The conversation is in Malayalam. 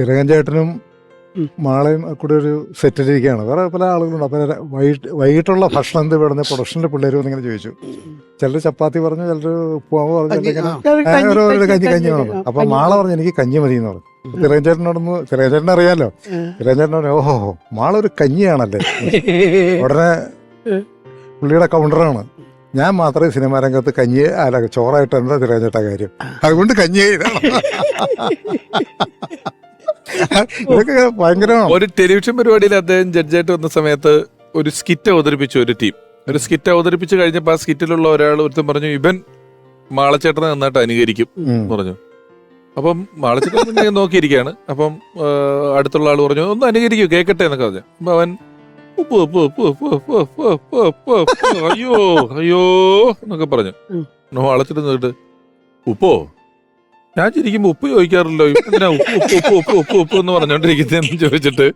തിലകൻ ചേട്ടനും മാളയും കൂടെ ഒരു സെറ്റിലിരിക്കുകയാണ്. വേറെ പല ആളുകളുണ്ട്. അപ്പം വൈകിട്ട് വൈകിട്ടുള്ള ഭക്ഷണം എന്ത് വേണമെന്ന് പ്രൊഡക്ഷന്റെ പിള്ളേർ വന്നിങ്ങനെ ചോദിച്ചു. ചിലർ ചപ്പാത്തി പറഞ്ഞു ചിലർ ഉപ്പുമാവ് പറഞ്ഞു കഞ്ഞി, കഞ്ഞി, ഓരോ കഞ്ഞി, കഞ്ഞി കഞ്ഞി കഞ്ഞി, വേണം അപ്പം മാള പറഞ്ഞു എനിക്ക് കഞ്ഞി മതി എന്ന് പറഞ്ഞു. തിലകൻ ചേട്ടനോടൊന്ന് തിലകൻ അറിയാലോ. തിലകൻ ചേട്ടൻ ഓഹോ മാള ഒരു കഞ്ഞിയാണല്ലേ? ഉടനെ. പുള്ളിയുടെ കൗണ്ടറാണ് ഞാൻ മാത്രമേ സിനിമാ രംഗത്ത് കഞ്ഞി അല്ല ചോറായിട്ട് എന്താ തിരഞ്ഞെട്ട കാര്യം? അതുകൊണ്ട് കഞ്ഞി ഭയങ്കര ഭയങ്കരമാണ് ഒരു ടെലിവിഷൻ പരിപാടിയിൽ അദ്ദേഹം ജഡ്ജായിട്ട് വന്ന സമയത്ത് ഒരു സ്കിറ്റ് അവതരിപ്പിച്ചു ഒരു ടീം ഒരു സ്കിറ്റ് അവതരിപ്പിച്ചു കഴിഞ്ഞപ്പോൾ ആ സ്കിറ്റിലുള്ള ഒരാൾ ഒരുത്തം പറഞ്ഞു ഇവൻ മാളച്ചേട്ടനെ നന്നായിട്ട് അനുകരിക്കും പറഞ്ഞു അപ്പം മാളച്ചേട്ടൻ ഞാൻ നോക്കിയിരിക്കുകയാണ് അപ്പം അടുത്തുള്ള ആൾ പറഞ്ഞു ഒന്ന് അനുകരിക്കൂ കേക്കട്ടെ എന്നൊക്കെ പറഞ്ഞു അപ്പൊ അവൻ അയ്യോ അയ്യോ എന്നൊക്കെ പറഞ്ഞു മാളച്ചേട്ടൻ നോക്കിട്ട് ഉപ്പോ ഞാൻ ചിരിക്കുമ്പോ ഉപ്പ് ചോദിക്കാറില്ലോ ഉപ്പ് ഉപ്പ് ഉപ്പ് ഉപ്പ് ഉപ്പ് എന്ന് പറഞ്ഞോണ്ടിരിക്കുന്നതെന്ന് ചോദിച്ചിട്ട്.